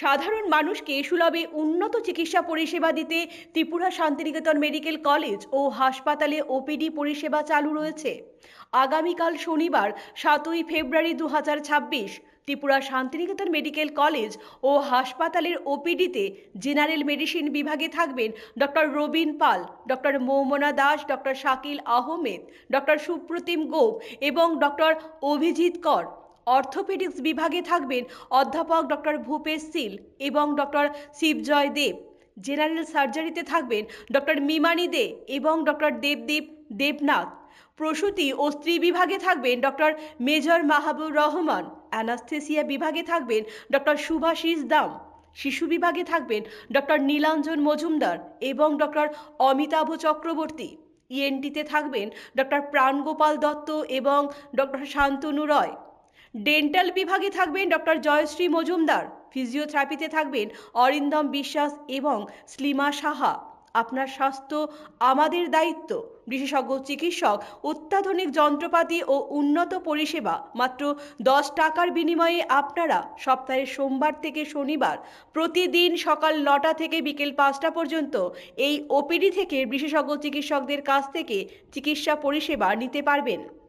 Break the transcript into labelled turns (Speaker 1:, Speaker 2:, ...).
Speaker 1: সাধারণ মানুষকে সুলভে উন্নত চিকিৎসা পরিষেবা দিতে ত্রিপুরা শান্তিনিকেতন মেডিকেল কলেজ ও হাসপাতালে ওপিডি পরিষেবা চালু রয়েছে। আগামীকাল শনিবার, সাতই ফেব্রুয়ারি দু ত্রিপুরা শান্তিনিকেতন মেডিকেল কলেজ ও হাসপাতালের ওপিডিতে জেনারেল মেডিসিন বিভাগে থাকবেন doctor Robin Pal, doctor Moumana Das, doctor Shakil Ahmed, doctor Supratim Gop এবং ডক্টর অভিজিৎ কর। অর্থোপেডিক্স বিভাগে থাকবেন অধ্যাপক ডক্টর ভূপেশ সিল এবং ডক্টর শিবজয় দেব। জেনারেল সার্জারিতে থাকবেন ডক্টর মিমানি দে এবং ডক্টর দেবদীপ দেবনাথ। প্রসূতি ও স্ত্রী বিভাগে থাকবেন doctor major Mahabur Rahman. Anaesthesia বিভাগে থাকবেন ডক্টর সুভাষিস দাম। শিশু বিভাগে থাকবেন ডক্টর নীলাঞ্জন মজুমদার এবং ডক্টর অমিতাভ চক্রবর্তী। ইএনটিতে থাকবেন ডক্টর প্রাণগোপাল দত্ত এবং ডক্টর শান্তনু রয়। ডেন্টাল বিভাগে থাকবেন ডক্টর জয়শ্রী মজুমদার, ফিজিওথেরাপিতে থাকবেন অরিন্দম বিশ্বাস এবং স্লিমা সাহা। আপনার স্বাস্থ্য আমাদের দায়িত্ব। বিশেষজ্ঞ, চিকিৎসক, অত্যাধুনিক যন্ত্রপাতি ও উন্নত পরিষেবা। মাত্র দশ টাকার বিনিময়ে আপনারা সপ্তাহের সোমবার থেকে শনিবার, প্রতিদিন সকাল নটা থেকে বিকেল পাঁচটা পর্যন্ত এই ওপিডি থেকে বিশেষজ্ঞ, চিকিৎসকদের কাছ থেকে চিকিৎসা পরিষেবা নিতে পারবেন।